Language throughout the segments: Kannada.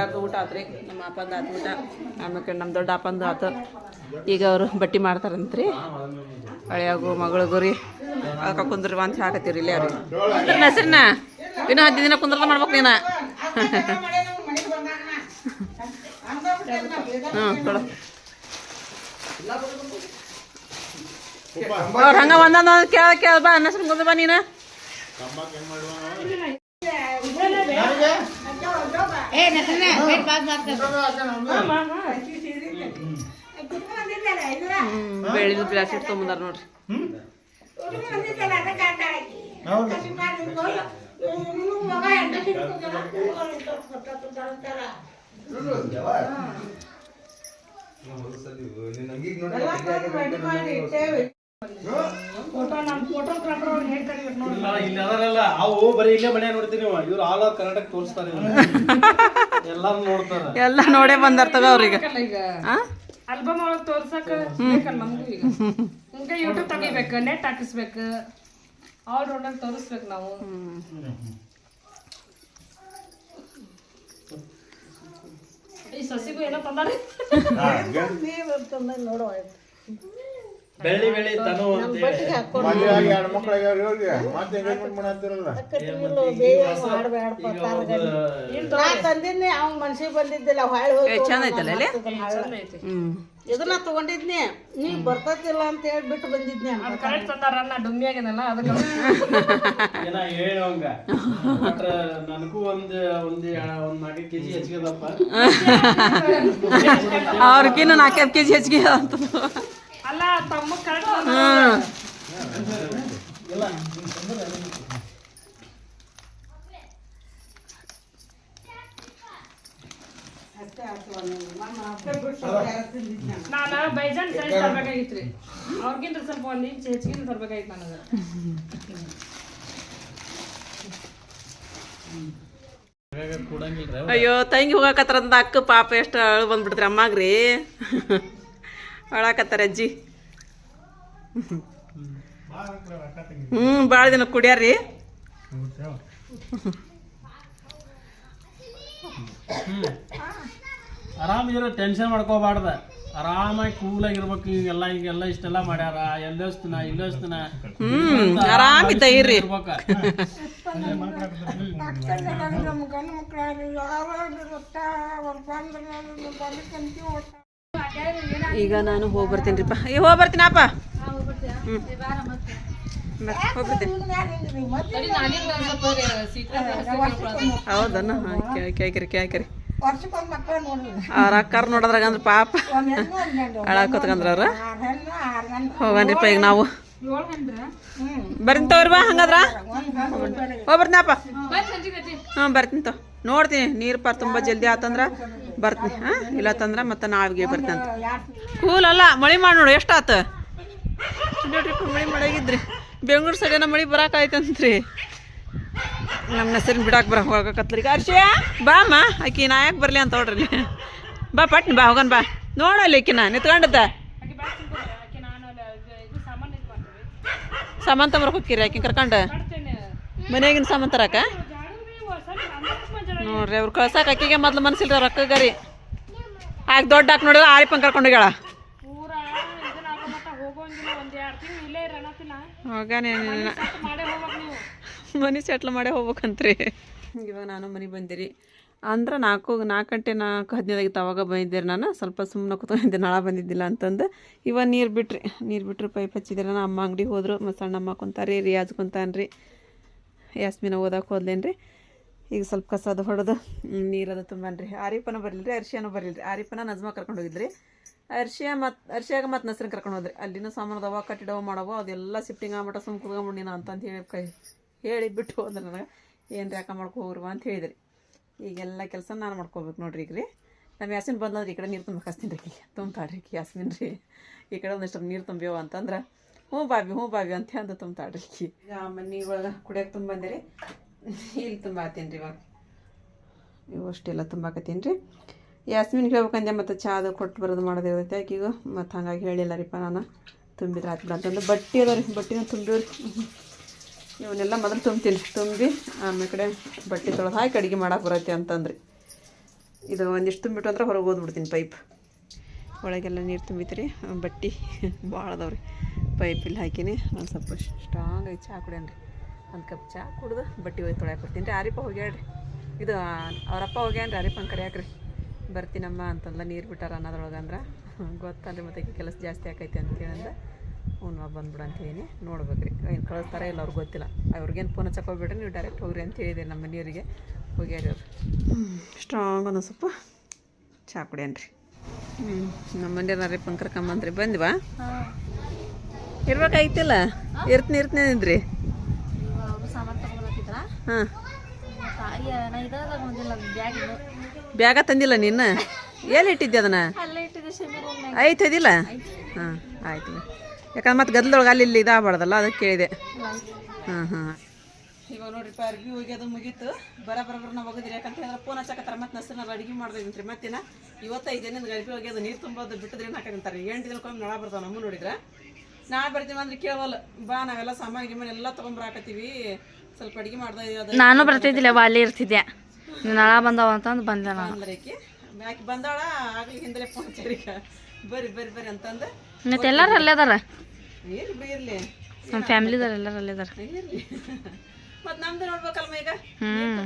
ಎಲ್ಲಾರ್ದು ಊಟ ಆತ್ರಿ ನಮ್ಮ ಅಪ್ಪಂದು ಆತು ಊಟ. ಆಮೇಲೆ ನಮ್ಮ ದೊಡ್ಡ ಅಪ್ಪಂದು ಆತು. ಈಗ ಅವರು ಬಟ್ಟಿ ಮಾಡ್ತಾರಂತ್ರಿ. ಹಳೆಯಾಗು ಮಗಳಿಗೂ ರೀ ಅದಕ್ಕೆ ಕುಂದ್ರಿ ಅಂತ ಹಾಕತ್ತೀರಿ ಇಲ್ಲೇ ಅವ್ರಿ ಕುಂದ್ರ ಹೆಸ್ರನ್ನ? ಇನ್ನೂ ಹದಿನೈದು ದಿನ ಕುಂದ್ರದ ಮಾಡ್ಬೇಕು ನೀನು. ಹ್ಞೂ ಕೊಡು. ಒಂದೊಂದು ಕೇಳ ಕೇಳ ಬಾ. ಹೆಸ್ರು ಕುಂದ್ರ ಬಾ ನೀನು. ಬೆಳಿದ ಪ್ಲಾಸ್ಟಿಕ್ ತೊಗೊಂಬಂದಾರ ನೋಡ್ರಿ ಇಲ್ಲ ಇಲ್ಲಿ ಅದರಲ್ಲ ಅವು ಬರೀ ಇಲ್ಲೇ ಮನೆ ನೋಡ್ತೀನಿ ಇವ್ರು ಆಲ್ ಓವರ್ ಕರ್ನಾಟಕ ತೋರಿಸ್ತಾರೆ ಎಲ್ಲಾರು ನೋಡ್ತಾರ. ಎಲ್ಲ ನೋಡೇ ಬಂದಾರ ತಗೋ ಅವ್ರಿಗೆ ಆ? ಆಲ್ಬಮ್ ಒಳಗೆ ತೋರ್ಸಕ್ ಬೇಕಲ್ಲ ನಮಗೂ ಈಗ? ಹಿಂಗ ಯೂಟ್ಯೂಬ್ ತೆಗಿಬೇಕು ನೆಟ್ ಹಾಕಿಸ್ಬೇಕು. ಅವ್ರ ನೋಡಕ್ ತೋರಿಸ್ಬೇಕು ನಾವು. ಈ ಸಸಿಗೂ ಏನೋ ತಂದಾರೆ? ಬೆಳ್ಳಿ ಬೆಳ್ಳಿ ತನು ಅಂತ ಹೇಳಿ ಎರಡು ಮಕ್ಕಳಿಗೆ ಅವ್ರಿಗೆ ಮತ್ತೆ ಎಂಗೇಜ್ಮೆಂಟ್ ಮಾಡತ್ತಿರಲ್ಲ ನಾ ತಂದಿದ್ನಿ ಅವ್ನ ಮನ್ಸಿಗೆ ಬಂದಿದ್ದಿಲ್ಲ ಹೊಳ್ಳಿ ಹೋಗಿ ಚಂದ ಐತಲ್ಲ ಇಲ್ಲಿ ಇದನ್ನ ತಗೊಂಡಿದ್ನಿ. ನೀ ಬರ್ತತಿಲ್ಲ ಅಂತ ಹೇಳಿ ಬಿಟ್ಟು ಬಂದಿದ್ನಿ ಅದು ಕರೆಕ್ಟ್ ಡುಮ್ಮಿ ಅದಕ್ಕೆ ಏನ ಹೇಳೋಂಗ ಬಟ್ ನನಗೂ ಒಂದ್ ಒಂದ್ ಹೆಚ್ಚಿಗೆದಪ್ಪ ಅವ್ರಿಗಿನ್ನ ನಾಲ್ಕೈದು ಕೆ ಜಿ ಹೆಚ್ಚಿಗೆ ಅಂತ ಅಲ್ಲ ತಮ್ಮ ನಾನು ಬೈಜಾನ್ ಸೈಜ್ ತರ್ಬೇಕಾಗಿತ್ರಿ. ಅವ್ರಿಗಿಂತ ಸ್ವಲ್ಪ ಒಂದ್ ಇಂಚ್ ಹೆಚ್ಚಿಗೆ ತರ್ಬೇಕಾಗಿತ್ತು ನನಗೆ. ಅಯ್ಯೋ ತಂಗಿ ಅಂದ್ರೆ ಅಕ್ಕ ಪಾಪ ಎಷ್ಟು ಅಳು ಬಂದ್ಬಿಡ್ತ್ರಿ ಅಮ್ಮಾಗ್ರಿ. ಅಳಾಕತ್ತಾರ ಅಜ್ಜಿ. ಹ್ಞೂ ಭಾಳ ದಿನ ಕುಡಿಯಾರ್ರಿ. ಆರಾಮ ಇರೋ ಟೆನ್ಷನ್ ಮಾಡ್ಕೋಬಾರ್ದ. ಆರಾಮಾಗಿ ಕೂಲಾಗಿರ್ಬೇಕು ಈಗೆಲ್ಲ ಈಗೆಲ್ಲ ಇಷ್ಟೆಲ್ಲ ಮಾಡ್ಯಾರ. ಎಲ್ಲೋಸ್ತನ ಇಲ್ಲೋಸ್ತನ ಹ್ಮ್ ಆರಾಮಿದ್ದ ಇರ್ರಿ. ಈಗ ನಾನು ಹೋಗಿ ಈಗ ಏ ಹೋಗಿ ಬರ್ತೀನಪ್ಪ ಹ್ಞೂ ಹೋಗ್ಬರ್ತೀನಿ. ಹೌದನ್ನ ಹಾಂ ಕೇಳ್ಕರಿ ಕೇಳ್ಕರಿ ಅವ್ರ ಅಕ್ಕಾರ ನೋಡೋದ್ರಾಗ ಅಂದ್ರೆ ಪಾಪ. ಅಳಾಕೋತ್ಕಂದ್ರ ಹೋಗನ್ರಿಪ್ಪ ಈಗ ನಾವು. ಬರ್ತೀನಿ ತಗೋರಿ ಬಾ ಹಂಗಾದ್ರ. ಹೋಗ್ಬರ್ತೀನಪ್ಪ ಹ್ಞೂ ಬರ್ತೀನಿ ತೋ. ನೋಡ್ತೀನಿ, ನೀರು ಪಾರ್ ತುಂಬ ಜಲ್ದಿ ಆತಂದ್ರ. ಬರ್ತೀನಿ, ಹಾಂ? ಇಲ್ಲ ತಂದ್ರೆ ಮತ್ತೆ ನಾವಿಗೆ ಬರ್ತಂತ ಕೂಲ್ ಅಲ್ಲ, ಮಳೆ ಮಾಡಿ ನೋಡು ಎಷ್ಟು ಆತ ನೋಡ್ರಿ ಮಳೆ ಮಾಡಾಗಿದ್ರಿ ಬೆಂಗಳೂರು ಸೈಡಿನ ಮಳೆ ಬರಾಕೈತಂತ್ರಿ ನಮ್ಮ ಹೆಸರಿನ ಬಿಡಾಕ್ ಬರ ಹೋಗಕತ್ರಿ. ಅರ್ಷಿಯ ಬಾ ಅಮ್ಮ, ಆಕಿ ನಾ ಯಾಕೆ ಬರಲಿ ಅಂತ ನೋಡ್ರಿ. ಬಾ ಪಟ್ನಿ, ಬಾ, ಹೋಗನ್ ಬಾ. ನೋಡಲ್ಲ ಈಕಿನ ನಿತ್ಕೊಂಡದ ಸಾಮಾನು ತಗೊಂಬರಕ್ ಹೋಗ್ತೀರಿ ಆಕಿನ ಕರ್ಕೊಂಡು? ಮನೆಯಾಗಿನ ಸಾಮಾನು ತರಕ? ನೋಡ್ರಿ ಅವ್ರು ಕಳ್ಸಾಕ ಅಕ್ಕಿಗೆ ಮೊದ್ಲು ಮನ್ಸಿಲ್ರಿ ಅವ್ರ ರೀ. ಆಗ ದೊಡ್ಡ ಹಾಕಿ ನೋಡಿದ್ರೆ ಆರಿ ಇಲ್ಲೇ ಇರನತ್ತಿನ ಹೋಗಾನೆ ಮನೆ ಸೆಟ್ಲ್ ಮಾಡೇ ಹೋಗ್ಬೇಕಂತ್ರಿ. ಇವಾಗ ನಾನು ಮನೆಗೆ ಬಂದಿರಿ. ಅಂದ್ರೆ ನಾಲ್ಕು ನಾಲ್ಕು ಗಂಟೆ ನಾಲ್ಕು ಹದಿನೈದು ಆಗಿತ್ತು ಅವಾಗ ಬಂದಿದ್ದೀರಿ ನಾನು. ಸ್ವಲ್ಪ ಸುಮ್ಮನೆ ಕೂತ್ಕೊಂಡಿದ್ದೆ ನಾಳೆ ಬಂದಿದ್ದಿಲ್ಲ ಅಂತಂದು. ಇವಾಗ ನೀರು ಬಿಟ್ರಿ. ನೀರು ಬಿಟ್ಟರು ಪೈಪ್ ಹಚ್ಚಿದ್ರೆ ನಾನು. ಅಮ್ಮ ಅಂಗಡಿಗೆ ಹೋದ್ರು. ಮತ್ತು ಸಣ್ಣಮ್ಮ ರೀ ರಿಯಾಜ್ ಕುಂತಾನ್ರಿ. ಯಾಸ್ಮಿನ ಓದಕ್ಕೆ ಹೋದ್ಲೇನ್ರಿ. ಈಗ ಸ್ವಲ್ಪ ಕಸದ ಹೊಡೆದು ನೀರದ ತುಂಬನ್ರಿ. ಆರಿಪನ ಬರಲಿಲ್ಲ ಅರ್ಶಿಯನೂ ಬರಲಿಲ್ಲ ಆರಿಪನ ನಜ್ಮಾ ಕರ್ಕೊಂಡು ಹೋಗಿದ್ರಿ. ಅರ್ಶಿಯ ಮತ್ತು ಅರ್ಶಿಯಾಗ ಮತ್ತು ನಸ್ರಿನ ಕರ್ಕೊಂಡು ಹೋದ್ರಿ. ಅಲ್ಲಿನ ಸಾಮಾನು ಅದಾವ, ಕಟ್ಟಿಡವ, ಮಾಡವ, ಅದೆಲ್ಲ ಶಿಫ್ಟಿಂಗ್ ಆಗ್ಬಿಟ್ಟ ಸುಮ್ ಮುಂಡಿನ ಅಂತಂದು ಹೇಳಿ ಕೈ, ಹೇಳಿ ಬಿಟ್ಟು ಹೋದ್ರೆ ನನಗೆ. ಏನು ಯಾಕ ಮಾಡ್ಕೊ ಹೋಗ್ರವ ಅಂತ ಹೇಳಿದ್ರಿ. ಈಗೆಲ್ಲ ಕೆಲಸ ನಾನು ಮಾಡ್ಕೋಬೇಕು ನೋಡ್ರಿ ಈಗ ರೀ ನಮ್ಮ ಯಾಸಿನ ಬಂದಂದ್ರೆ ಈ ಕಡೆ ನೀರು ತುಂಬ ಹಚ್ತೀನಿ ರೀ. ತುಂಬ್ತಾಳ್ರಿ ಯಾಸ್ಮಿನ್ ರೀ. ಈ ಕಡೆ ಒಂದಷ್ಟು ನೀರು ತುಂಬ್ಯವ ಅಂತಂದ್ರೆ, ಹ್ಞೂ ಬಾಬಿ ಹ್ಞೂ ಬಾಬಿ ಅಂತ ಅಂದು ತುಂಬ್ತಾಳ್ರಿ ಈಗ ಮನೆ ಒಳಗೆ ಕುಡಿಯೋಕೆ ತುಂಬ ಬಂದಿರಿ ಇಲ್ಲಿ ತುಂಬ ಆತೀನಿ ರೀ ಇವಾಗ. ಇವು ಅಷ್ಟೆಲ್ಲ ತುಂಬಾಕತ್ತೀನಿ ರೀ ಯಾಸ್ಮಿನ್ಗೆ ಹೇಳ್ಬೇಕಂದೆ ಮತ್ತು ಅದು ಕೊಟ್ಟು ಬರೋದು ಮಾಡೋದು ಇರ್ತೈತೆ ಆಕಿಗೂ. ಮತ್ತು ಹಂಗಾಗಿ ಹೇಳಿಲ್ಲ ರೀಪ್ಪ ನಾನು. ತುಂಬಿದ್ರೆ ಆತ್ಬಿಡ ಅಂತಂದು. ಬಟ್ಟೆ ಅದ ರೀ, ಬಟ್ಟೆನ ತುಂಬಿವ್ರಿ. ಇವನ್ನೆಲ್ಲ ಮೊದಲು ತುಂಬ್ತೀನಿ. ತುಂಬಿ ಆಮೇಲೆ ಕಡೆ ಬಟ್ಟೆ ತೊಳೆದು ಹಾಕಿ ಅಡುಗೆ ಮಾಡಕ್ಕೆ ಬರತ್ತೆ ಅಂತಂದ್ರಿ. ಇದು ಒಂದಿಷ್ಟು ತುಂಬಿಟ್ಟು ಅಂದ್ರೆ ಹೊರಗೆ ಓದ್ಬಿಡ್ತೀನಿ ಪೈಪ್. ಒಳಗೆಲ್ಲ ನೀರು ತುಂಬಿತ್ರಿ. ಬಟ್ಟೆ ಭಾಳ ಅದಾವ್ರಿ. ಪೈಪ್ ಇಲ್ಲಿ ಹಾಕಿನಿ. ಒಂದು ಸ್ವಲ್ಪ ಸ್ಟ್ರಾಂಗ್ ಐತಿ ಚಹಾ ಕುಡಿಯನ್ರಿ. ಒಂದು ಕಪ್ ಚಹಾ ಕುಡಿದು ಬಟ್ಟೆ ಒಯ್ದು ತೊಳ್ಯಾಕೆ ಬರ್ತೀನಿ ರೀ ಆರಿಪ ಹೋಗ್ಯಾಡ್ರಿ ಇದು ಅವರಪ್ಪ ಹೋಗ್ಯಾನ್ರಿ ಆರಿಪನ್ ಕರಿಯಾಕ್ರಿ ಬರ್ತೀನಮ್ಮ ಅಂತಂದ ನೀರು ಬಿಟ್ಟಾರ ಅನ್ನೋದ್ರೊಳಗೆ ಅಂದ್ರೆ. ಗೊತ್ತಲ್ರಿ ಮತ್ತೆ ಕೆಲಸ ಜಾಸ್ತಿ ಆಕೈತಿ ಅಂತ ಹೇಳಂದ ಹ್ಞೂ ಬಂದ್ಬಿಡು ಅಂತ ಹೇಳಿ ನೋಡ್ಬೇಕ್ರಿ ಏನು ಕಳಿಸ್ತಾರೆ ಇಲ್ಲ ಅವ್ರಿಗೆ ಗೊತ್ತಿಲ್ಲ. ಅವ್ರಿಗೇನು ಫೋನ್ ಹಚ್ಚಕ್ಕೆ ನೀವು ಡೈರೆಕ್ಟ್ ಹೋಗ್ರಿ ಅಂತ ಹೇಳಿದೆ ನಮ್ಮ ಮನೆಯವರಿಗೆ. ಹೋಗ್ಯಾರಿ ಅವ್ರು ಸ್ಟ್ರಾಂಗ್ ಒಂದು ಸ್ವಲ್ಪ. ಚಹಾ ಕುಡಿಯನ್ರಿ ಹ್ಞೂ ನಮ್ಮ ಮನೆಯವ್ರ ಪಂಕರ್ ಕಮ್ಮಂತ್ರಿ ಬಂದ್ವಾ? ಇರ್ಬೇಕಾಗಿತ್ತಿಲ್ಲ? ಇರ್ತೀನಿ ಇರ್ತೀನಿ ಅಂದ್ರಿ. ಹಾಂ. ಬ್ಯಾಗ ತಂದಿಲ್ಲ ನೀನು ಎಲ್ಲಿ ಇಟ್ಟಿದ್ದೆ ಅದನ್ನ? ಐತೆ ಅದಿಲ್ಲ? ಹಾಂ ಆಯ್ತು ಯಾಕಂದ್ರೆ ಮತ್ತೆ ಗದ್ದಲೊಳಗೆ ಅಲ್ಲಿ ಇಲ್ಲಿ ಇದಾಗಬಾರ್ದಲ್ಲ ಅದಕ್ಕೆ ಕೇಳಿದೆ. ಹಾಂ ಹಾಂ. ಇವಾಗ ನೋಡ್ರಿಪ್ಪ ಅರ್ಬಿ ಹೋಗಿ ಅದು ಮುಗೀತು. ಬರ ಬರ ಬರ ನಾವು ಹೋಗಿದ್ರಿ. ಯಾಕಂತ ಹೇಳಿದ್ರೆ ಫೋನ್ ಹಚ್ಚಕತ್ತಾರ. ಮತ್ತೆ ನಸರು ನಾವು ಅಡುಗೆ ಮಾಡ್ದಿದ್ರಿ ಮತ್ತಿನ ಇವತ್ತೈದೇನೆ ದಿನ ಅರ್ಬಿ ಹೋಗಿ ಅದು ನೀರು ತುಂಬೋದು ಬಿಟ್ಟಿದ್ರೆ ಏನು ಹಾಕಂತಾರೆ ಎಂಟು ದಿನಕ್ಕೊಮ್ಮೆ ನಳ ಬರ್ತಾವೆ ನಮ್ಮ ನೋಡಿದ್ರೆ. ನಾಳೆ ಬರ್ತೀವಿ ಅಂದ್ರೆ ಕೇಳವಲ್ಲ ಬಾ ನಾವೆಲ್ಲ ಸಾಮಾನು ಗಿಮಾನು ಎಲ್ಲ ತೊಗೊಂಬರಾಕತ್ತೀವಿ ಸ್ವಲ್ಪ ಅಡುಗೆ ಮಾಡ್ದೆ ನಾನು ಬರ್ತಿದ್ದಿಲ್ಲ ಅಲ್ಲಿ ಇರ್ತಿದ್ದೆ. ನಳ ಬಂದವ ಅಂತಂದು ಬಂದೆ ನಾನು. ಅಂದ್ರೆ ಆಕಿ. ಬಂದಾಳ ಆಗ್ಲಿ ಹಿಂದಲೇ ಫೋನ್ ಹಚ್ಚಾರೀಗ ಬರ್ರಿ ಬರ್ರಿ ಬರ್ರಿ ಅಂತಂದು. ಮತ್ತೆ ಎಲ್ಲರೂ ಅಲ್ಲೇ ಅದಾರ? ಇರ್ಲಿ ಇರ್ಲಿ. ನಮ್ಮ ಫ್ಯಾಮಿಲಿದಾರ ಎಲ್ಲರೂ ಅಲ್ಲೇ ಅದಾರ. ಇರ್ಲಿ. ಮತ್ ನಮ್ದು ನೋಡ್ಬೇಕಲ್ಮ ಈಗ? ಹ್ಞೂ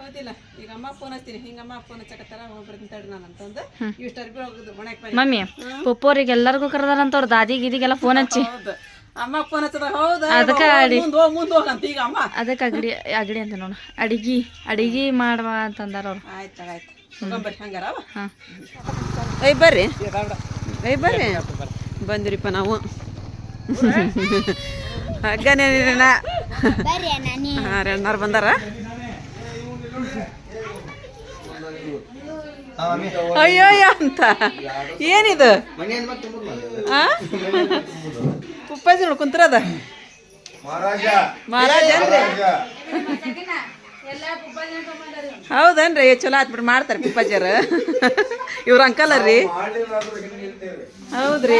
ಹೌದಿಲ್ಲ ಈಗ ಅಮ್ಮ ಫೋನ್ ಹಚ್ತೀನಿ. ಹಿಂಗ ಅಮ್ಮ ಫೋನ್ ಹಚ್ಚಕತ್ತಾರ ಹೋಗ್ಬರ್ತೀನಿ ತಡ್ರಿ ನಾನು ಅಂತಂದು. ಇಷ್ಟು ಅರ್ಬಿ ಹೋಗುದು ಒಣಕ್ ಮಮ್ಮಿ ಪಪ್ಪೋರಿಗೆ ಎಲ್ಲರಿಗೂ ಕರೆದಾರಂತ ಅವ್ರು ದಾದಿ ಗೀದಿಗೆಲ್ಲ ಫೋನ್ ಹಚ್ಚಿ. ಹೌದು ಅಮ್ಮ ಫೋನ್ ಹಚ್ಚದ ಹೌದಾ? ಅದಕ್ಕ ಅಗಡಿ ಅಗಡಿ ಅಂತ ನೋಡ. ಅಡಿಗೆ ಅಡಿಗೆ ಮಾಡುವ ಅಂತಂದಾರ ಅವ್ರು. ಆಯ್ತು ಆಯ್ತು. ತಗೊಂಬರ್ರಿ ಹಂಗಾರ ಅವ? ಹಾಂ. ಐ ಬರ್ರಿ. ಐ ಬರ್ರಿ. ಬಂದ್ರಿಪ್ಪ ನಾವು. ಹಗ್ಗನೇ ಹಾಂ ಅಣ್ಣಾರು ಬಂದಾರ. ಅಯ್ಯೋಯ್ಯ ಅಯ್ಯೋ ಅಂತ. ಏನಿದು? ಆ ಉಪ್ಪಾಜಿ ನೋಡಿ ಕುಂತ್ರದ ಮಹಾರಾಜ. ಮಹಾರಾಜ ಅನ್ರಿ ಹೌದನ್ರಿ ಚಲೋ ಆತ್ ಬಿಡ್ರಿ ಮಾಡ್ತಾರೆ ಪಿಪ್ಪಾಜಿಯರ್ ಇವ್ರ ಅಂಕಲ್ ರೀ ಹೌದ್ರಿ.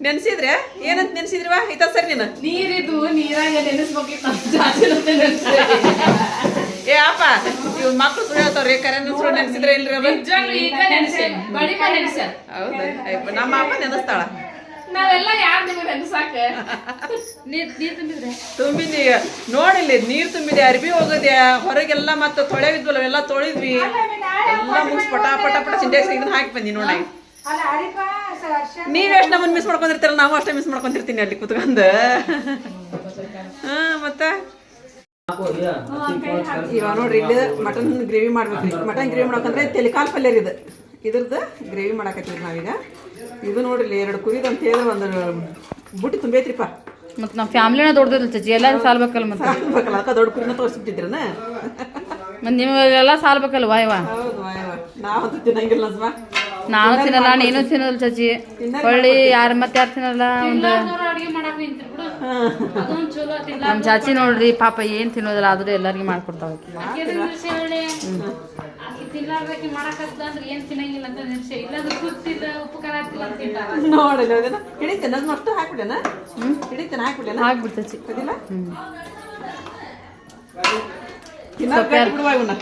ನೆನ್ಸಿದ್ರೆ ಏನಂತ ನೆನ್ಸಿದ್ರಿವಾ ಐತ ಸರ್ ನೀನು? ನೀರಿದು ನೀರಾಗ ನೆನೆಸ್ಬೇಕಿತ್ತು. ಏ ಅಪ್ಪ ಇವ್ ಮಕ್ಳು ಸುಳ್ಳು ಹೇಳ್ತಾವ್ರಿ ಕರೆ ಸುಳ್ಳು ನೆನ್ಸಿದ್ರೆ ಇಲ್ರಿ ಹೌದಾ ನಮ್ಮ ಅಪ್ಪ ನೆನೆಸ್ತಾಳ. ನಾವೆಲ್ಲ ಯಾರು ನಿಮಗೆ ನೆನೆಸಾಕ ನೀರ್ ನೀರ್ ತುಂಬಿದ್ರೆ? ತುಂಬಿದ್ವಿ ನೋಡಿಲ್ಲಿ ನೀರ್ ತುಂಬಿದೆ ಅರ್ಬಿ ಹೋಗದೆ. ಹೊರಗೆಲ್ಲ ಮತ್ತೆ ತೊಳೆವಿದ್ವಲ್ಲ ಎಲ್ಲ ತೊಳೆದ್ವಿ. ಎಲ್ಲ ಮುಗಿಸ್ ಪಟ ಪಟ ಪಟ ಸಿಂಟೆಕ್ಸ್ ಇದನ್ನ ಹಾಕಿ ಬನ್ನಿ ನೋಡಿ ನೀವ್ ಎಷ್ಟು ನಮ್ಮನ್ನ ಮಿಸ್ ಮಾಡ್ಕೊಂಡಿರ್ತೀರಲ್ಲ ನಾವು ಅಷ್ಟೇ ಮಿಸ್ ಮಾಡ್ಕೊಂಡಿರ್ತೀನಿ ಅಲ್ಲಿ ಕುತ್ಕೊಂಡ್. ಹಾ ಮತ್ತ? ಇವಾಗ ನೋಡ್ರಿ ಇಲ್ಲಿ ಮಟನ್ ಗ್ರೇವಿ ಮಾಡ್ಬೇಕ್ರಿ ಮಟನ್ ಗ್ರೇವಿ ಮಾಡ್ಬೇಕಂದ್ರೆ ತೆಲಿಕಾಲ್ ಪಲ್ಯ ರೀ ಇದು. ಇದ್ರದ್ದು ಗ್ರೇವಿ ಮಾಡಾಕತ್ತೀವಿ ನಾವೀಗ. ಇದು ನೋಡ್ರಿ ಎರಡು ಕುರಿದು ಅಂತ ಹೇಳಿದ್ರೆ ಒಂದು ಬುಟ್ಟಿ ತುಂಬೈತ್ರಿಪ್ಪ. ಮತ್ತು ನಮ್ಮ ಫ್ಯಾಮಿಲಿನ ದೊಡ್ಡದಿಲ್ಲ ಚಚ್ಚಿ ಎಲ್ಲರೂ ಸಾಲ್ಬೇಕಲ್ಲ ಮತ್ತೆ. ದೊಡ್ಡ ಕುರಿನ ತೋರಿಸ್ಬಿಟ್ಟಿದ್ರನ ಮತ್ತು ನಿಮಗೆಲ್ಲ ಸಾಲ್ಬೇಕಲ್ಲ ವಾಯವ. ನಾವಂತೂ ತಿನ್ನಂಗಿಲ್ಲ ನಾನು ತಿನ್ನಲ್ಲ ನೀನು ತಿನ್ನಲ್ಲ ಚಚ್ಚಿ ಹೊಳ್ಳಿ ಯಾರು ಮತ್ತೆ ಯಾರು ತಿನ್ನಲ್ಲ ಒಂದು ನಮ್ಮ ಚಾಚಿ ನೋಡ್ರಿ ಪಾಪ ಏನು ತಿನ್ನೋದಿಲ್ಲ ಆದ್ರೆ ಎಲ್ಲರಿಗೂ ಮಾಡ್ಕೊಡ್ತಾವೆ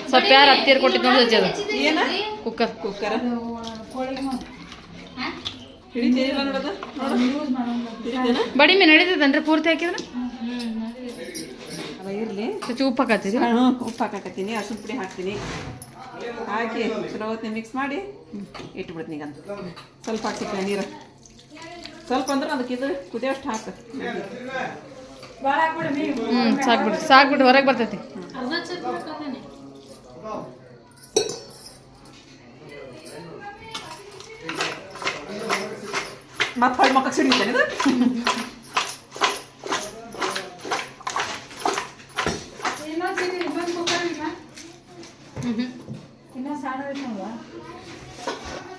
ಸ್ವಲ್ಪ ಯಾರು ಹತ್ತಿರ ಕೊಟ್ಟಿದ್ದು ಏನ? ಕುಕ್ಕರ್. ಕುಕ್ಕರ. ಹಿಡಿತೇನಿಲ್ಲ ನೋಡೋದು ನೋಡು. ಹಿಡಿತೇನ ಬಡಿ ಮೀನು ನಡೀತದನ್ರಿ ಪೂರ್ತಿ ಹಾಕಿದ್ರೆ? ಇರ್ಲಿ. ಚಚ್ಚಿ ಉಪ್ಪು ಹಾಕತ್ತೀರಿ? ಉಪ್ಪು ಹಾಕಕತ್ತೀನಿ ಅರ್ಶಿನ ಪುಡಿ ಹಾಕ್ತೀನಿ. ಹಾಕಿ ಚಲೋ ಹೊತ್ತಿನ ಮಿಕ್ಸ್ ಮಾಡಿ ಇಟ್ಬಿಡ್ತೀನಿ ಈಗ ಅಂತ. ಸ್ವಲ್ಪ ಹಾಕಿ ನೀರು. ಸ್ವಲ್ಪ ಅಂದ್ರೆ ಅದಕ್ಕೆ ಇದು ಕುದಿಯೋಷ್ಟು ಹಾಕು. ಹ್ಞೂ ಸಾಕ್ಬಿಡ್ರಿ ಸಾಕ್ಬಿಟ್ಟು ಹೊರಗೆ ಬರ್ತೈತಿ. ಮತ್ತೆ ಹೊಳ್ಳಿ ಮಕ್ಕ ಸಿಡಿತೇನೆ ಇದು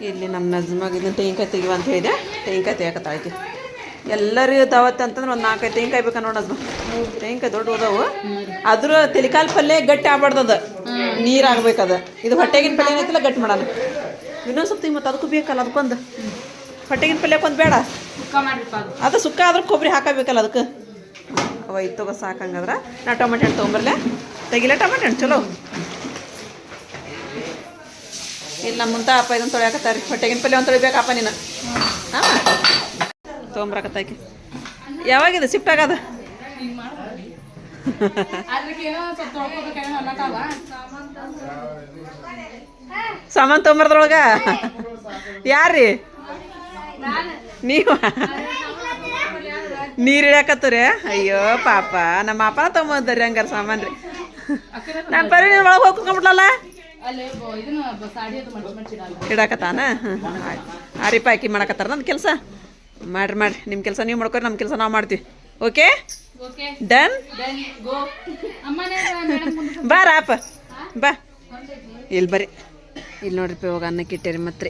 ಇಲ್ಲಿ ನಮ್ಮ ನಜ್ಮಾಗ ಇದನ್ನ ತೆಂಗಿನಕಾಯಿ ತೆಗಿವ ಅಂತ ಹೇಳಿದೆ? ತೆಂಗಿನಕಾಯಿ ತೆಗಿಯಕತ್ತಾಯ್ತು ಎಲ್ಲರೂ ದಾವತ್ ಅಂತಂದ್ರೆ ಒಂದು ನಾಲ್ಕೈದು ತೆಂಗಿನಕಾಯಿ ಬೇಕಾ ನೋಡ ನಜ್ಮ ತೆಂಗಿನಕಾಯಿ ದೊಡ್ಡ ಹೋದವು. ಅದ್ರ ತೆಲಿಕಾಲ್ ಪಲ್ಯ ಗಟ್ಟಿ ಆಗ್ಬಾರ್ದದ. ನೀರು ಆಗ್ಬೇಕದ. ಇದು ಹೊಟ್ಟೆಗಿನ ಪಲ್ಯ ಏನೈತಿಲ್ಲ ಗಟ್ಟಿ ಮಾಡೋಣ ಇನ್ನೊಂದು ಸ್ವಲ್ಪ ಮತ್ತೆ ಅದಕ್ಕೂ ಬೇಕಲ್ಲ ಅದಕ್ಕೊಂದು. ಹೊಟ್ಟೆಗಿನ ಪಲ್ಯಕ್ಕೊಂದು ಬೇಡ? ಸುಕ್ಕ ಮಾಡ್ರಿಪ್ಪ ಅದು. ಸುಕ್ಕ ಆದ್ರೆ ಕೊಬ್ಬರಿ ಹಾಕಬೇಕಲ್ಲ ಅದಕ್ಕೆ? ಅವ ಇದು ತಗೋ ಸಾಕಂಗದ್ರ. ನಾ ಟೊಮೆಟೊ ಹಣ್ಣು ತೊಗೊಂಬರ್ಲೆ ತೆಗಿಲೆ ಟೊಮೆಟೊ ಹಣ್ಣು ಚಲೋ. ಇಲ್ಲ ನಮ್ಮ ಮುಂತ ಅಪ್ಪ ಇದನ್ನು ತೊಳೆಯಾಕತ್ತಾರೆ. ಹೊಟ್ಟೆಗಿನ ಪಲ್ಯ ಒಂದು ತೊಳಿಬೇಕಪ್ಪ ನೀನು. ಹಾಂ? ತೊಗೊಂಬರಕತ್ತಾಕಿ ಯಾವಾಗಿದೆ? ಶಿಫ್ಟ್ ಆಗದ? ಸಾಮಾನು ತೊಗೊಂಬರ್ದ್ರೊಳಗ? ಯಾರ್ರಿ? ನೀವು? ನೀರು ಇಡಕತ್ತರಿ? ಅಯ್ಯೋ ಪಾಪ. ನಮ್ಮ ಅಪ್ಪನ ತಗೊಂಬಂದ್ರಿ ಹಂಗಾರ ಸಾಮಾನು ರೀ ನಾನು ಬರೀ ನೀನು ಒಳಗೆ ಹೋಗಿ ಕುತ್ಕೊಂಡ್ಬಿಟ್ಲಲ್ಲ ಇಡಕತ್ತಾನ? ಆರಿಪ ಹಾಕಿ ಮಾಡಕತ್ತಾರ ನನ್ನ ಕೆಲಸ? ಮಾಡ್ರಿ ಮಾಡ್ರಿ. ನಿಮ್ಮ ಕೆಲಸ ನೀವು ಮಾಡ್ಕೊರಿ ನಮ್ಮ ಕೆಲಸ ನಾವು ಮಾಡ್ತೀವಿ. ಓಕೆ? ಡನ್ ಬಾರಪ್ಪ ರಾಪ. ಬಾ. ಇಲ್ಲಿ ಬರ್ರಿ. ಇಲ್ಲಿ ನೋಡ್ರಿ ಇವಾಗ ಅನ್ನಕ್ಕೆ ಇಟ್ಟೇರಿ ಮತ್ತೆ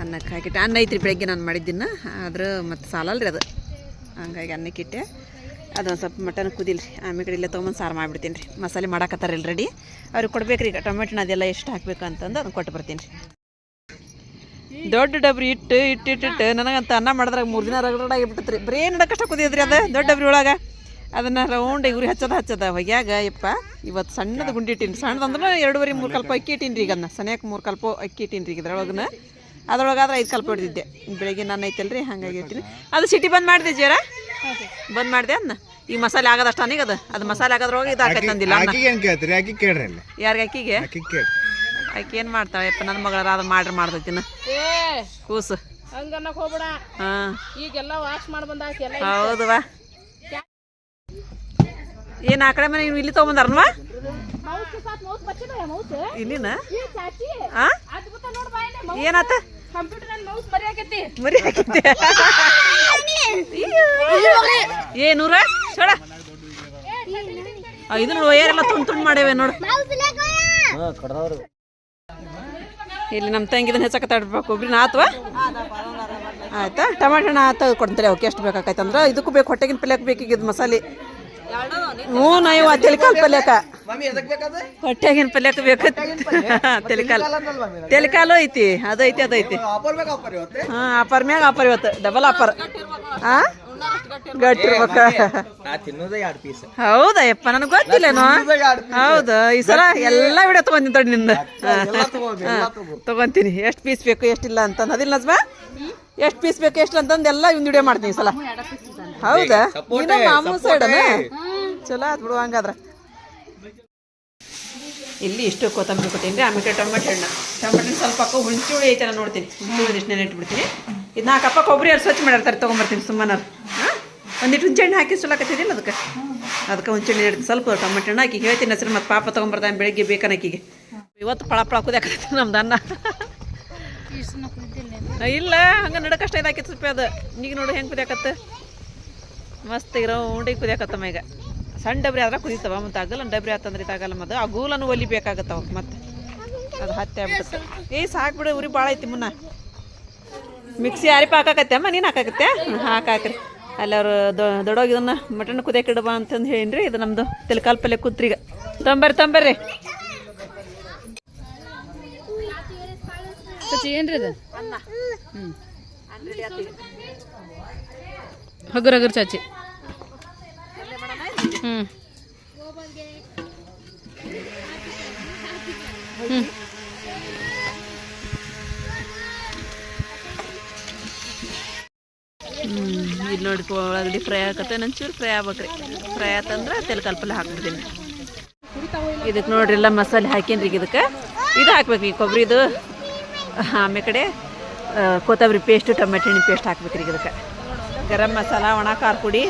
ಅನ್ನಕ್ಕೆ ಹಾಕಿಟ್ಟೆ ಅನ್ನ ಐತ್ರಿ ಬೆಳಗ್ಗೆ ನಾನು ಮಾಡಿದ್ದಿನ ಆದ್ರೆ ಸಾಲಲ್ಲ ಸಾಲಲ್ರಿ ಅದು. ಹಂಗಾಗಿ ಅನ್ನಕ್ಕೆ ಇಟ್ಟೆ. ಅದೊಂದು ಸ್ವಲ್ಪ ಮಟನ್ ಕುದಿಲ್ರಿ. ಆಮೇಲೆ ಇಲ್ಲೇ ತೊಗೊಂಬಂದು ಸಾರು ಮಾಡಿಬಿಡ್ತೀನಿ ರೀ ಮಸಾಲೆ ಮಾಡಾಕತ್ತಾರ ರೆಡಿ ಅವ್ರಿಗೆ ಕೊಡ್ಬೇಕ್ರಿ ಈಗ ಟೊಮೆಟೊನ ಅದೆಲ್ಲ ಎಷ್ಟು ಹಾಕ್ಬೇಕು ಅಂತಂದು ಅದನ್ನು ಕೊಟ್ಟು ಬರ್ತೀನಿ ರೀ ದೊಡ್ಡ ಡಬ್ರಿ ಇಟ್ಟು ಇಟ್ಟು ಇಟ್ಟು ಇಟ್ಟು. ನನಗಂತ ಅನ್ನ ಮಾಡಿದ್ರಾಗ ಮೂರು ದಿನ ರಗಡಾಗಿಬಿಟ್ಟತ್ರಿ ಬರೀ ನಡಕಷ್ಟ ಕುದಿಯೋದ್ರಿ ಅದು ದೊಡ್ಡ ಡಬ್ರಿ ಒಳಗೆ. ಅದನ್ನು ರೌಂಡ್ ಇವ್ರಿ ಹಚ್ಚದ ಹಚ್ಚದ. ಹೊಗ್ಯಾಗ ಯಪ್ಪ, ಇವತ್ತು ಸಣ್ಣದ ಗುಂಡಿ ಇಟ್ಟೀನಿ ಸಣ್ಣದಂದ್ರೆ ಎರಡುವರೆ ಮೂರು ಕಲ್ಪ ಅಕ್ಕಿ ಇಟ್ಟೀನಿ ರೀ ಈಗ ಅದನ್ನ ಸನಿಯಕ್ಕೆ ಮೂರು ಕಲ್ಪ ಅಕ್ಕಿ ಇಟ್ಟೀನಿ ರೀ ಇದ್ರೊಳಗನ. ಅದ್ರೊಳಗಾದ್ರೆ ಐದು ಕಲ್ಪ ಹೊಡೆದಿದ್ದೆ ಬೆಳಿಗ್ಗೆ ನಾನು ಐತಲ್ರಿ ಹಾಗಾಗಿ ಅದು ಸಿಟಿ ಬಂದ್ ಮಾಡಿದೆ ಜೇರ ಬಂದ್ ಮಾಡಿದೆ ಅದನ್ನ ಈ ಮಸಾಲೆ ಆಗೋದಷ್ಟು ಅನಿಗೆ ಅದು. ಅದು ಮಸಾಲೆ ಆಗೋದ್ರೊಳಗೆ ಇದು ಹಾಕೈತೆ ಅನ್ನ ಅಲ್ಲಿ. ಯಾರಿಗೆ ಅಕ್ಕಿಗೆ ಅಕ್ಕಿ ಏನ್ ಆಕೆ ಏನು ಮಾಡ್ತಾಳೆ? ಯಪ್ಪ ನನ್ನ ಮಗಳ ಅದು ಮಾಡ್ರಿ ಮಾಡ್ದೈತಿನ ಕೂಸು. ಹೋಗ್ಬೇಡ. ಹಾಂ. ಈಗೆಲ್ಲ ವಾಶ್ ಮಾಡಿ ಬಂದಾಕ ಎಲ್ಲ ಹೌದು ಬಾ ಏನು ಆಕಡೆ ಕಡೆ ಮನೆ ನೀವು ಇಲ್ಲಿ ತೊಗೊಂಬಂದಾರನ್ವಾ ಇಲ್ಲಿನ? ಏನಾತ? ಮರಿ ಹಾಕಿದ್ದೆ ಏ ನೂರ? ಚೋಡ ಇದನ್ನ ಏರೆಲ್ಲ ತುಂಡು ತುಂಡು ಮಾಡೇವೆ ನೋಡು. ಇಲ್ಲಿ ನಮ್ಮ ತಂಗಿದನ್ನ ಹೆಚ್ಚಕತ್ತಾಡ್ಬೇಕು ಒಬ್ರಿ ಆತ್ವಾ? ಆಯ್ತಾ? ಟಮಾಟೊ ಆತ ಕೊಡ್ತಾರೆ ಅವಕ್ಕೆ ಎಷ್ಟು ಬೇಕಾಕೈತೆ ಅಂದ್ರೆ ಇದಕ್ಕೂ ಬೇಕು ಹೊಟ್ಟೆಗಿನ ಪಲ್ಯಕ್ಕೆ ಬೇಕಿಗಿದ್ ಇದು ಮಸಾಲೆ. ಹ್ಞೂ ನಾವು ತೆಲಿಕಾಲ್ ಪಲ್ಯಕ. ಹೊಟ್ಟೆಗಿನ ಪಲ್ಯಕ ಬೇಕು. ತೆಲಿಕಾಲ್. ತೆಲಿಕಾಲು ಐತಿ ಅದೈತಿ ಅದೈತಿ ಅದು ಐತಿ. ಹಾಂ ಆಫರ್ ಮ್ಯಾಗ ಆಫರ್ ಇವತ್ತು ಡಬಲ್ ಆಪರ್ ಹಾ ಗಟ್ಟಿ ಇರ್ಬೇಕ ಹೌದಾ ಯಪ್ಪ ನನಗೆ ಗೊತ್ತಿಲ್ಲೇನೋ? ಹೌದು ಈ ಸಲ ಎಲ್ಲ ವಿಡಿಯೋ ತಗೊಂತೀನಿ ದೊಡ್ಡ ನಿಂದ. ತಗೊಂತೀನಿ. ಎಷ್ಟು ಪೀಸ್ ಬೇಕು ಎಷ್ಟಿಲ್ಲ ಅಂತ. ಅದಿಲ್ಲ ನಜ್ಮಾ? ಎಷ್ಟು ಪೀಸ್ ಬೇಕು ಎಷ್ಟು ಅಂತಂದು ಎಲ್ಲ ಇವ್ನ ವಿಡಿಯೋ ಮಾಡ್ತೀನಿ ಸಲ. ಹೌದಾ? ನೀನು ಮಾಮೂಲು ಸೈಡನ ಚಲೋ ಆತ್ ಬಿಡು ಹಂಗಾದ್ರೆ. ಇಲ್ಲಿ ಇಷ್ಟು ಕೊತ್ತಂಬರಿ ಕೊಟ್ಟೀನಿ ರೀ ಆಮೇಲೆ ಟೊಮೆಟೊ ಹಣ್ಣು ಟೊಮೆಟೊ ಹಣ್ಣು ಸ್ವಲ್ಪ ಹಾಕೋ ಹುಣಚುಳಿ ಐತೆ ನಾನು ನೋಡ್ತೀನಿ. ಹುಣಚುಳಿ ಇಷ್ಟು ನೆನೆ ಇಟ್ಬಿಡ್ತೀನಿ. ಇದು ನಾಲ್ಕು ಕಪ್ಪ ಕೊಬ್ಬರಿ ಎರಡು ಸ್ವಚ್ಛ ಮಾಡಿರ್ತಾರೆ ತೊಗೊಂಬರ್ತೀನಿ ಸುಮ್ಮನೆ ಹಾಂ? ಒಂದಿಟ್ಟು ಹುಂಚೆಹಣ್ಣು ಹಾಕಿ ಸುಲಕತ್ತಿದ್ದಿಲ್ಲ ಅದಕ್ಕೆ? ಅದಕ್ಕೆ ಹುಂಚೆಹಣ್ಣು ಇಡ್ತೀನಿ ಸ್ವಲ್ಪ ಟೊಮೆಟೊ ಹಣ್ಣು ಹಾಕಿ ಹೇಳ್ತೀನಿ ಹೆಸರು ಮತ್ತು ಪಾಪ ತೊಗೊಂಬರ್ತಾನೆ ಬೆಳಿಗ್ಗೆ ಬೇಕನಕ್ಕಿಗೆ ಆಕಿಗೆ. ಇವತ್ತು ಫಳ ಫಳ ಕುದಿಯಾಕತ್ತೆ ನಮ್ದು ಅನ್ನ. ಇಲ್ಲ, ಹಂಗೆ ನಡಕಷ್ಟ ಇದಾಕಿತ್ತು ಸ್ವಲ್ಪ ಅದು. ಈಗ ನೋಡು ಹೆಂಗೆ ಕುದಿಯಾಕತ್ತ. ಮಸ್ತ್ ಇರೋ ಉಂಡಿ ಕುದಿಯಾಕತ್ತಮ್ಮ ಈಗ. ಸಣ್ಣ ಡಬ್ರಿ ಆದ್ರೆ ಕುದೀತವ, ಮತ್ತು ಅಗಲ ಡಬ್ರಿ ಆತಂದ್ರೆ ಇದಾಗಲ್ಲ ಮತ್ತು. ಆ ಗೂಲನ್ನು ಒಲಿಬೇಕಾಗತ್ತವ ಮತ್ತೆ. ಅದು ಹತ್ತಿ ಆಗ್ಬಿಡುತ್ತೆ. ಏ, ಸಾಕು ಬಿಡು, ಉರಿ ಭಾಳ ಐತಿ ಮುನ್ನ. ಮಿಕ್ಸಿ ಯಾರಿಪ ಹಾಕಾಕತ್ತೆ ಅಮ್ಮ? ನೀನು ಹಾಕಾಕತ್ತೆ ಹಾಕಾಕ್ರಿ ಅಲ್ಲಿ ಅವರು ದೊಡ್ಡೋಗಿ ಇದನ್ನು ಮಟನ್ ಕುದಿಯಕ್ಕೆ ಇಡಬ ಅಂತಂದು ಹೇಳಿನ್ರಿ, ಇದು ನಮ್ಮದು ತೆಲಕಾಲ್ ಪಲ್ಯ ಈಗ. ತೊಂಬರ್ರಿ ತೊಂಬರ್ರಿ. ಸಚಿ ಏನ್ರಿ ಇದು ಹಗುರ್ ಹಗುರ್ ಚಾಚಿ. ಹ್ಞೂ ಇಲ್ಲಿ ನೋಡಿ ಒಳಗಡೆ ಫ್ರೈ ಆಗತ್ತೆ ನಂಚೂರು ಫ್ರೈ ಆಗ್ಬೇಕ್ರಿ. ಫ್ರೈ ಆತಂದ್ರೆ ತೆಲಕಾಲ್ ಪಲ್ಯ ಹಾಕ್ಬಿಡ್ತೀನಿ. ಇದಕ್ಕೆ ನೋಡ್ರಿ ಎಲ್ಲ ಮಸಾಲೆ ಹಾಕೀನಿ ಈಗ ಇದಕ್ಕೆ. ಇದು ಹಾಕ್ಬೇಕು ಈ ಕೊಬ್ಬರಿದು ಆಮೇಲೆ ಕಡೆ ಕೊತ್ತಂಬರಿ ಪೇಸ್ಟ್ ಟೊಮೆಟೊ ಹಣ್ಣು ಪೇಸ್ಟ್ ಹಾಕ್ಬೇಕ್ರಿ ಇದಕ್ಕೆ. ಗರಂ ಮಸಾಲ ಒಣ ಖಾರ ಪುಡಿ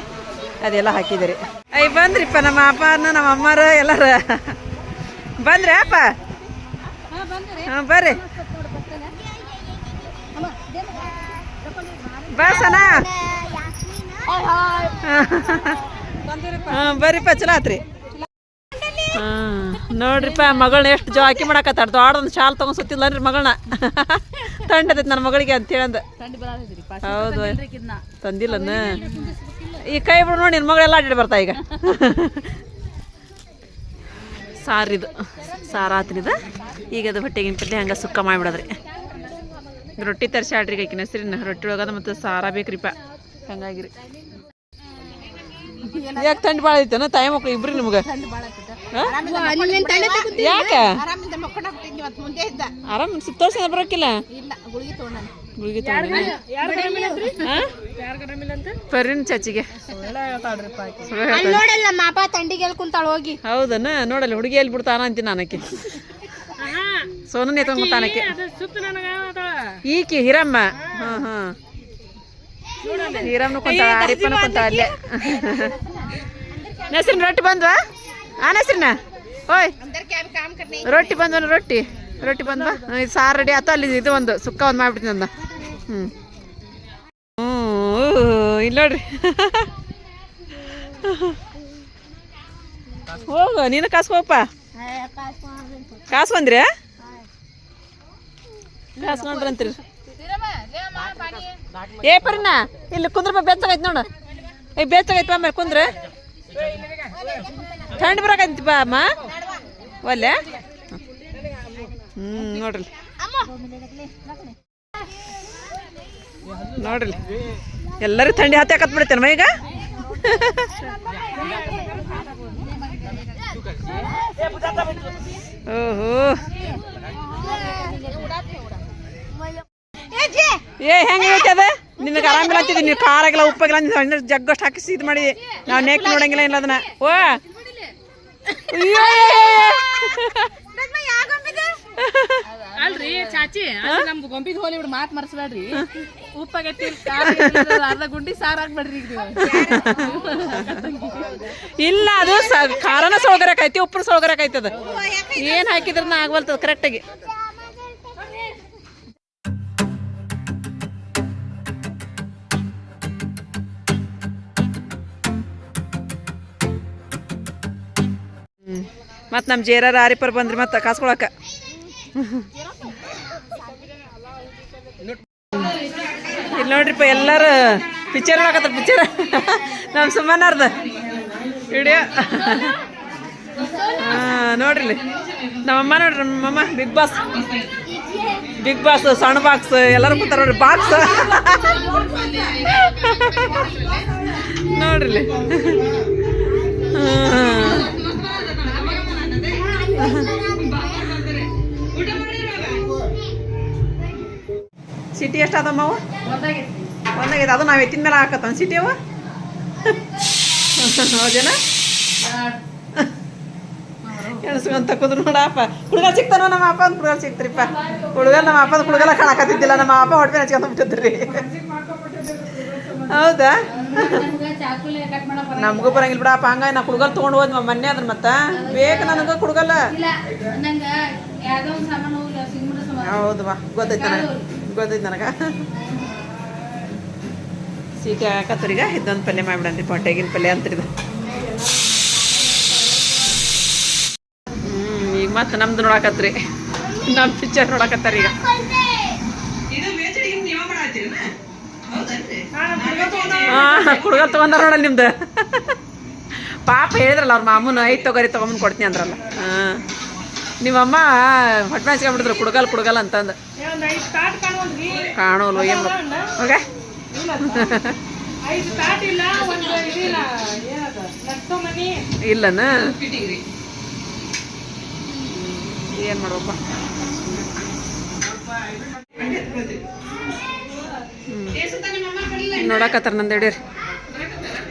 ಅದೆಲ್ಲ ಹಾಕಿದ್ದೀರಿ. ಅಯ್ಯ ಬಂದ್ರಿಪ್ಪ ನಮ್ಮ ಅಪ್ಪನ ನಮ್ಮ ಅಮ್ಮಾರ ಎಲ್ಲರ. ಬಂದ್ರಿ ಅಪ್ಪ? ಹಾಂ ಬರ್ರಿ. ಬಾ ಸನಾ. ಹಾಂ ಬರ್ರಿಪ್ಪ ಚಲೋ ಆತ್ರಿ. ಹಾಂ. ನೋಡ್ರಿಪ್ಪ ಮಗಳನ್ನ ಎಷ್ಟು ಜಾಕಿ ಮಾಡಕತ್ತಾರ. ದೊಡ್ಡದೊಂದು ಶಾಲ್ ತಗೊಂಡ್ ಸುತ್ತಿಲ್ಲ ರೀ ಮಗಳನ್ನ ತಂಡದೈತಿ ನನ್ನ ಮಗಳಿಗೆ ಅಂತ ಹೇಳಂದ ಹೌದು. ತಂದಿಲ್ಲನ? ಈ ಕೈ ಬಿಡು ನೋಡಿ ನಿನ್ನ ಮಗಳೆಲ್ಲ ಅಡ್ಡಿ ಬರ್ತಾ ಈಗ. ಸಾರಿದು. ಸಾರು ಆತ್ರಿದ ಈಗ ಅದು ಹೊಟ್ಟೆಗಿನ ಪಲ್ಲೆ ಹಂಗೆ ಸುಕ್ಕ ಮಾಡಿಬಿಡದ್ರಿ. ರೊಟ್ಟಿ ತರಿಸಿ ಆಡ್ರಿ ಆಕಿನ ಹೆಸರಿನ. ರೊಟ್ಟಿ ಒಳಗದ ಮತ್ತು ಸಾರ ಬೇಕ್ರಿಪ್ಪ. ಹಂಗಾಗಿರಿ. ಯಾಕೆ ತಂಡ ಭಾಳ ಐತೆ ತಾಯಿ ಮಕ್ಳು ಇಬ್ರಿ ನಿಮ್ಗೆ? ಯಾಕೆ? ಆರಾಮಿಂದ ಮಕ್ಕಳ ಇವತ್ತು ಮುಂದೆ ಇದ್ದ. ಆರಾಮ್ ಬರೋಕಿಲ್ಲ? ಇಲ್ಲ ಗುಳಿಗೆ ಪರಿನ್ ಗುಳಿಗೆ ತಗೊಂಡಿನಿ ಪರ್ರಿನ ಚಾಚಿಗೆ. ಸುಳ್ಳು ಹೇಳ್ತಾಳೆ. ನೋಡಲ್ಲ ಮಾಪ ತಂಡಿಗೆ ಎಲ್ಲಿ ಕುಂತಾಳ ಹೋಗಿ. ಹೌದನ? ನೋಡಲ್ಲ ಹುಡುಗಿ ಎಲ್ಲಿ ಬಿಡ್ತಾನ ಅಂತೀನಿ ನಾನಕ್ಕೆ ಸೋನನ್ ಎತ್ಕೊಂಡ್ಬಿಡ್ತಾನಕ್ಕೆ ಈಕಿ ಹಿರಮ್ಮ. ಹಾ. ಹಾ ಹಿರಮ್ಮ ಕುಂತಾಳ ಹರಿಪ್ಪನು ಕುಂತಾಳ ಅಲ್ಲೇ. ನಸ್ರಿನ ರೊಟ್ಟಿ ಬಂದ್ವಾ? ಆ ನಸ್ರಿನ ಓಯ್. ರೊಟ್ಟಿ ಬಂದ್ವ ರೊಟ್ಟಿ. ರೊಟ್ಟಿ ಬಂದ್ ಇದು ಸಾರು ರೆಡಿ ಆಯ್ತು ಅಲ್ಲಿ ಇದು ಒಂದು ಸುಕ್ಕ ಒಂದು ಮಾಡ್ಬಿಡ್ತೀನಿ ಅಂದ. ಹ್ಞೂ ಹ್ಞೂ ಇಲ್ಲ ನೋಡ್ರಿ. ಹೋಗ ನೀನು ಕಾಸ್ಕೋಪ್ಪ ಕಾಸು ಕಾಸ್ಕೊಂಡ್ರಿ ಅಂತೀರಿ. ಏ ಪರಿನ ಇಲ್ಲಿ ಕುಂದ್ರ ಬೆಚ್ಚಗೈತಿ ನೋಡು. ಏ ಬೆಚ್ಚಗೈತಿ ಆಮೇಲೆ ಕುಂದ್ರ. ಥಂಡ್ ಬರಾಕೈತಿ ಅಮ್ಮ. ಒಲ್ಲೆ? ಹ್ಞೂ ನೋಡ್ರಿ. ನೋಡ್ರಿ. ಎಲ್ಲರೂ ಥಂಡಿ ಹತ್ತಾಕತ್ ಬಿಡ್ತೇನಮ್ಮ ಈಗ? ಓಹೋ. ಏ ಹೆಂಗೈತಿ ಅದ? ನಿನಗೆ ಆರಾಮಿಲ್ಲ ಅಂತಿದ್ದೀನಿ ನೀವು ಖಾರಾಗಿಲ್ಲ ಉಪ್ಪಾಗಿಲ್ಲ ಜಗ್ಗಷ್ಟು ಹಾಕಿಸಿ ಇದು ಮಾಡಿ. ನಾವು ನೆಕ್ ನೋಡಂಗಿಲ್ಲ ಇಲ್ಲ ಅದನ್ನ. ಓ. ಅಲ್ರಿ ಚಾಚಿ ನಮ್ದು ಗೊಂಬಿಗೆ ಹೋಲಿ ಬಿಡು ಮಾತ್ ಮರ್ಸ್ಬೇಡ್ರಿ. ಉಪ್ಪಾಗೈತಿ ಅರ್ಧ ಗುಂಡಿ ಸಾರ್ ಹಾಕ್ಬೇಡ್ರಿ ಇಲ್ಲ ಅದು ಖಾರನ ಸೊಳ್ಗರಕೈತಿ ಉಪ್ಪು ಸೊಳ್ಗರಕೈತಿ ಅದು ಏನು ಹಾಕಿದ್ರನ್ನ ಆಗ್ವಲ್ತದ ಕರೆಕ್ಟಾಗಿ ಮತ್ತು ನಮ್ಮ ಜೇರಾರ ಆರಿಪರ್ ಬಂದ್ರಿ ಮತ್ತೆ ಕಾಸ್ಕೊಳಕ್ಕೆ ಇಲ್ಲಿ ನೋಡ್ರಿಪ್ಪ ಎಲ್ಲರೂ ಪಿಕ್ಚರ್ ನೋಡಕತ್ತಾರ ಪಿಕ್ಚರ್ ನಮ್ಮ ಸುಮ್ಮನಾರ್ದ ವಿಡಿಯೋ ನೋಡ್ರಿ. ನಮ್ಮಮ್ಮ ನೋಡ್ರಿ ನಮ್ಮಮ್ಮ ಬಿಗ್ ಬಾಸ್ ಬಿಗ್ ಬಾಸ್ ಸಣ್ಣ ಬಾಕ್ಸ್ ಎಲ್ಲರೂ ಕೂತಾರ ನೋಡ್ರಿ ಬಾಕ್ಸ್ ನೋಡ್ರಿ. ಹಾಂ. ಸಿಟಿ ಎಷ್ಟು ಅದಮ್ಮವ ಒಂದಾಗೈತೆ. ಅದು ನಾವು ಎತ್ತಿನ ಮೇಲೆ ಹಾಕತ್ತ ಸಿಟಿ ಅವ ಹೌದೇನ? ಎಣಸ್ಕೊಂತ ಕುದ್ರು ನೋಡಪ್ಪ. ಹುಡುಗ ಸಿಗ್ತಾನ ನಮ್ಮ ಅಪ್ಪ? ಒಂದು ಹುಡುಗಲ್ ಹುಡುಗಲ್ ನಮ್ಮ ಅಪ್ಪ ಹುಡುಗಲ ಕಾಣಕತ್ತಿದ್ದಿಲ್ಲ. ನಮ್ಮ ಅಪ್ಪ ಹೊಟ್ಟೆ ಹಚ್ಕೊಂಡ್ ಬಿಟ್ಟಿದ್ರಿ. ಹೌದಾ? ನಮಗೂ ಬರಂಗಿಲ್ಲ. ಬಿಡಪ್ಪ ಹಂಗ ನಾ ಕುಡ್ಗಲ್ ತೊಗೊಂಡು ಹೋದ್ ಮೊನ್ನೆ ಅದ್ರ ಮತ್ತ. ಬೇಕು ನನಗ ಕುಡ್ಗಲ್ಲ. ಹೌದು ಬಾ ಗೊತ್ತೈತೆ ನನಗೆ. ನನಗ. ನನಗೆ ಸೀಟಿ ಹಾಕತ್ತರೀಗ ಇದೊಂದು ಪಲ್ಯ ಮಾಡ್ಬಿಡನ್ರಿ ಪೊಂಟೆಗಿನ ಪಲ್ಯ ಅಂತ್ರಿ ಹ್ಞೂ ಈಗ ಮತ್ತೆ ನಮ್ದು ನೋಡಾಕತ್ರಿ. ನಮ್ಮ ಪಿಕ್ಚರ್ ನೋಡಕತ್ತಾರ ಕುಡ್ಗಲ್ ತೊಗೊಂಡಾರ ನೋಡಲ್ಲ ನಿಮ್ದು. ಪಾಪ ಹೇಳಿದ್ರಲ್ಲ ಅವ್ರ ಮಾಮೂನ, ಐದು ತಗೋರಿ ತೊಗೊಂಬಂದು ಕೊಡ್ತೀನಿ ಅಂದ್ರಲ್ಲ. ಹಾಂ ನಿಮ್ಮಮ್ಮ ಹೊಟ್ಟೆ ಹಚ್ಕೊಂಡ್ಬಿಡಿದ್ರು ಕುಡ್ಗಲ್ ಕುಡ್ಗಲ್ ಅಂತಂದು. ಕಾಣೋಲ್ವ ಏನು? ಓಕೆ. ಇಲ್ಲನ? ಏನು ಮಾಡುವಪ್ಪ? ನೋಡಕತ್ತಾರ ನಂದು ಹಿಡೀರಿ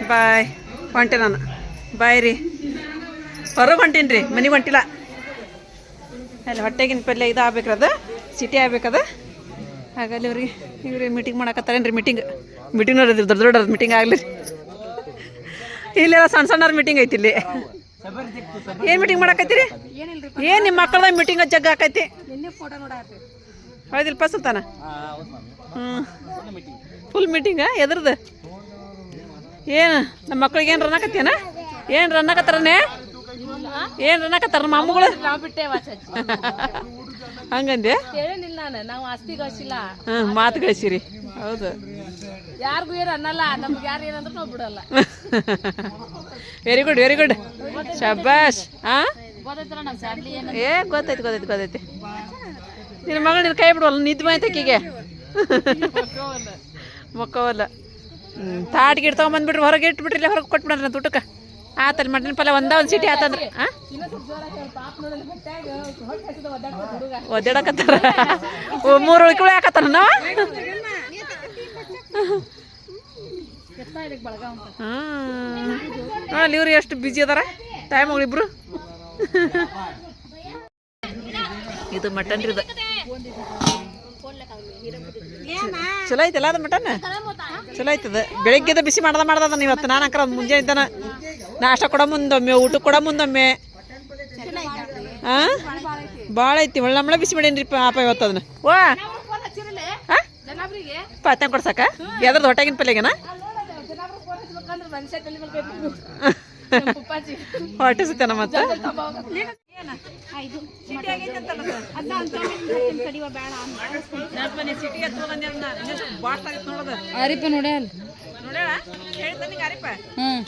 ಬಾಯ್. ಹೊಂಟೆ ನಾನು. ಬಾಯ್ ರೀ. ಹೊರಗೆ ಹೊಂಟೀನಿ ರೀ ಮನೆಗೆ ಹೊಂಟಿಲ್ಲ. ಅಲ್ಲಿ ಹೊಟ್ಟೆಗಿನ ಪಲ್ಯ ಇದು ಆಗ್ಬೇಕ್ರಿ ಅದು ಸಿಟಿ ಆಗ್ಬೇಕದ. ಹಾಗಲ್ಲಿ ಇವ್ರಿ ಇವ್ರಿ ಮೀಟಿಂಗ್ ಮಾಡಕತ್ತಾರೇನು ರೀ ಮೀಟಿಂಗ್ ಮೀಟಿಂಗ್ ನೋಡಿದ್ರಿ ದೊಡ್ಡ ದೊಡ್ಡ ಮೀಟಿಂಗ್ ಆಗಲಿ. ಇಲ್ಲೆಲ್ಲ ಸಣ್ಣ ಸಣ್ಣವ್ರ ಮೀಟಿಂಗ್ ಐತಿ ಇಲ್ಲಿ. ಏನು ಮೀಟಿಂಗ್ ಮಾಡಕತ್ತೀರಿ? ಏನು ನಿಮ್ಮ ಮಕ್ಕಳದ ಮೀಟಿಂಗ್ ಜಗ್ಗ ಆಕೈತಿ? ಹೌದಿಲ್ಪ ಸುಲ್ತಾನ? ಹ್ಞೂ ಫುಲ್ ಮೀಟಿಂಗ ಎದ್ರದ್ದು? ಏನು ನಮ್ಮ ಮಕ್ಳಿಗೆ ಏನು ರನ್ನಕತ್ತೇನ ಏನು ಏನ್ ಏನು ರನ್ನಕತ್ತಾರ ಹಂಗಂದೆ ನಾನು ನಾವು ಆಸ್ತಿ ಗಳಿಸಿಲ್ಲ. ಮಾತು ಗಳಿಸಿರಿ. ಹೌದು. ಯಾರಿಗೂ ಏನು ಅನ್ನಲ್ಲ ನಮ್ಗೆ ಯಾರು ಏನಂದ್ರೆ ನಾವು ಬಿಡಲ್ಲ. ವೆರಿ ಗುಡ್ ವೆರಿ ಗುಡ್ ಶಬಾಷ್ ಹಾಂ ಏ ಗೊತ್ತೈತಿ ಗೊತ್ತೈತಿ ಗೊತ್ತೈತಿ ನಿನ್ನ ಮಗಳು ನಿನ್ನ ಕೈ ಬಿಡುವಲ್ಲ ನಿದ್ದೆ ಮಾಯ್ತಕ್ಕಿಗೆ ಮಕ್ಕವಲ್ಲ ಹ್ಞೂ ತಾಟ್ ಗಿಡ ತೊಗೊಂಬಂದ್ಬಿಟ್ರಿ ಹೊರಗೆ ಇಟ್ಬಿಟ್ರಿ ಹೊರಗೆ ಕೊಟ್ಬಿಡ್ರಿ ನನ್ನ ಊಟಕ್ಕೆ ಆತಲ್ಲಿ ಮಟನ್ ಪಲ್ಲ ಒಂದ ಒಂದು ಸಿಟಿ ಆತಂದ್ರೆ ಒದ್ದಾಡಕತ್ತಾರ? ಮೂರು ಹಾಕತ್ತಾರ ಯಾಕತ್ತಾರ ನಾವ ಅಲ್ಲಿ ಇವ್ರು ಎಷ್ಟು ಬಿಜಿ ಅದಾರ? ಟೈಮ್ ಇಬ್ರು? ಇದು ಮಟನ್ ರೀ ಚಲೋ ಐತಲ್ಲ ಅದು ಮಟನ್? ಚಲೋ ಐತದ. ಬೆಳಿಗ್ಗೆದ ಬಿಸಿ ಮಾಡದ ಮಾಡ್ದ ಇವತ್ತು ನಾನು ಅಕ್ರ ಮುಂಜಾನೆ ಇದ್ದಾನ ನಾಷ್ಟ ಕೊಡ ಮುಂದೊಮ್ಮೆ ಊಟ ಕೊಡ ಮುಂದೊಮ್ಮೆ. ಆ? ಭಾಳ ಐತಿ. ಒಳ್ಳೆ ನಮ್ಮಳ ಬಿಸಿ ಮಾಡೇನ್ರಿ ಪಾಪ ಇವತ್ತು ಅದನ್ನ. ಓ? ಪಾತ್ಯ ಕೊಡ್ಸಾಕ? ಯಾವ್ದ್ರದ್ದು ಹೊಟ್ಟೆಗಿನ ಪಲ್ಯಗನ? ಹೊಟ್ಟೆ ಸುತ್ತನ ಮತ್ತೆ ಅರಿಪ ನೋಡ್ಯಾಲ ಹ್ಮ್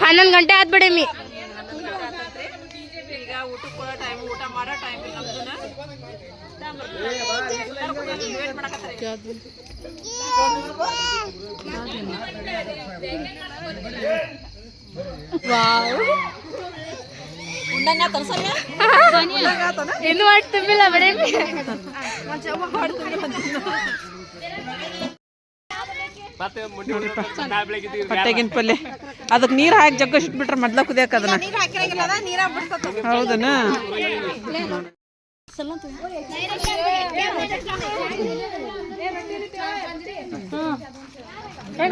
ಹನ್ನೊಂದು ಗಂಟೆ ಆತ್ ಬಿಡಮ್ಮಿ ಈಗ ಊಟ ಕೊಡೋ ಟೈಮ್ ಊಟ ಮಾಡೋ ಟೈಮ್ ಉಂಡಂಗ ತಲ್ಸಲ್ಲ ಇನ್ನು ಮಾಡಿ ತುಂಬಿಲ್ಲ ಬಿಡಮ್ಮಿ ಹೊಟ್ಟೆಗಿನ ಪಲ್ಲೆ. ಅದಕ್ಕೆ ನೀರು ಹಾಕಿ ಜಗ್ಗ ಇಟ್ಬಿಟ್ರೆ ಮೊದ್ಲ ಕುದಿಯಕ ಅದನ್ನ. ಹೌದನ?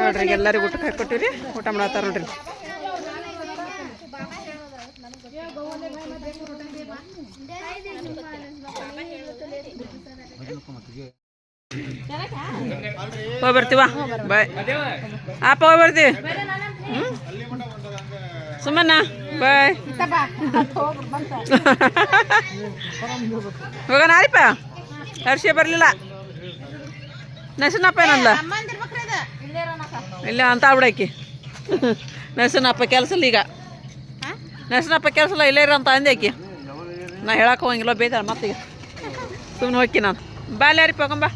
ನೋಡ್ರಿ ಎಲ್ಲರಿಗೂ ಊಟಕ್ಕೆ ಹಾಕೊಟ್ಟಿವ್ರಿ ಊಟ ಮಾಡತ್ತಾರ ನೋಡ್ರಿ. ಹೋಗಿ ಬರ್ತೀವ ಬಾಯ್. ಅಪ್ಪ ಹೋಗಿ ಬರ್ತೀವಿ? ಸುಮ್ಮನ ಬಾಯ್. ಹೋಗೋಣ ಆರಿಪ ಹರ್ಷ ಬರಲಿಲ್ಲ. ನಸನಪ್ಪ ಏನಂದ? ಇಲ್ಲ ಅಂತ ಆಗ್ಬಿಡಾಕಿ ನಸನಪ್ಪ ಕೆಲಸ ಇಲ್ಲ ಈಗ. ನಸನಪ್ಪ ಕೆಲಸ ಇಲ್ಲ ಇರೋ ಅಂತ ಅಂದೆ ಆಕಿ. ನಾ ಹೇಳಕ್ಕೆ ಹೋಗಿಲ್ಲ ಬೇಯ್ತಾಳೆ ಮತ್ತೀಗ ಸುಮ್ಮನೆ ಹೋಗಿ ನಾನು. ಬಾಲ್ಯಾರಿಪ್ಪ ಹೋಗಂಬ